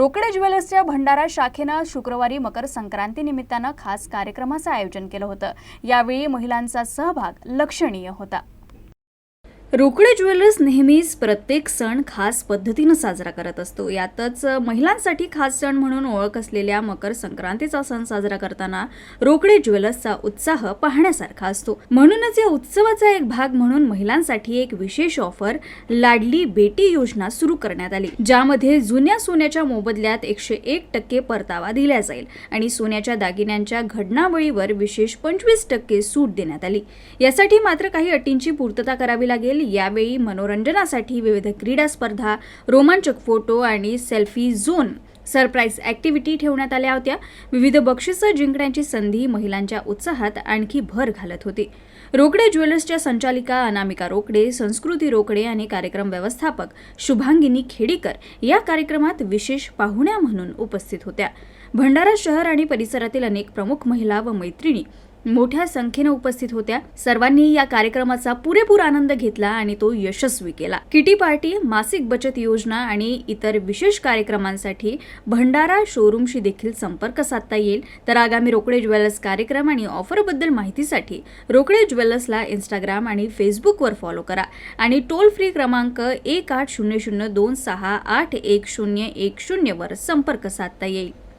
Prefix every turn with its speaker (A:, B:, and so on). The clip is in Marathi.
A: रोकडे ज्वेलर्सच्या भंडारा शाखेनं शुक्रवारी मकर संक्रांती निमित्तानं खास कार्यक्रमाचं आयोजन केलं होतं. यावेळी महिलांचा सहभाग लक्षणीय होता. रोकडे ज्वेलर्स नेहमीच प्रत्येक सण खास पद्धतीनं साजरा करत असतो. यातच महिलांसाठी खास सण म्हणून ओळख असलेल्या मकर संक्रांतीचा सण साजरा करताना रोकडे ज्वेलर्सचा उत्साह पाहण्यासारखा असतो. म्हणूनच या उत्सवाचा एक भाग म्हणून महिलांसाठी एक विशेष ऑफर लाडली बेटी योजना सुरू करण्यात आली ज्यामध्ये जुन्या सोन्याच्या मोबदल्यात एकशे एक टक्के परतावा दिला जाईल आणि सोन्याच्या दागिन्यांच्या घडणावळीवर विशेष पंचवीस टक्के सूट देण्यात आली. यासाठी मात्र काही अटींची पूर्तता करावी लागेल. यावेळी मनोरंजनासाठी विविध क्रीडा स्पर्धा रोमांचक फोटो आणि सेल्फी झोन सरप्राईज ॲक्टिव्हिटी ठेवण्यात आल्या होत्या. विविध बक्षिसं जिंकण्याची संधी महिलांच्या उत्साहात आणखी भर घालत होती. रोकडे ज्वेलर्सच्या संचालिका अनामिका रोकडे संस्कृती रोकडे आणि कार्यक्रम व्यवस्थापक शुभांगिनी खेडीकर या कार्यक्रमात विशेष पाहुण्या म्हणून उपस्थित होत्या. भंडारा शहर आणि परिसरातील अनेक प्रमुख महिला व मैत्रिणी मोठ्या संख्येने उपस्थित होत्या. सर्वांनी या कार्यक्रमाचा पुरेपूर आनंद घेतला आणि तो यशस्वी केला. किटी पार्टी मासिक बचत योजना आणि इतर विशेष कार्यक्रमांसाठी भंडारा शोरूमशी देखील संपर्क साधता येईल. तर आगामी रोकडे ज्वेलर्स कार्यक्रम आणि ऑफरबद्दल माहितीसाठी रोकडे ज्वेलर्सला इंस्टाग्राम आणि फेसबुकवर फॉलो करा. आणि टोल फ्री क्रमांक एक आठ शून्य शून्य दोन सहा आठ एक शून्य एक शून्यवर संपर्क साधता येईल.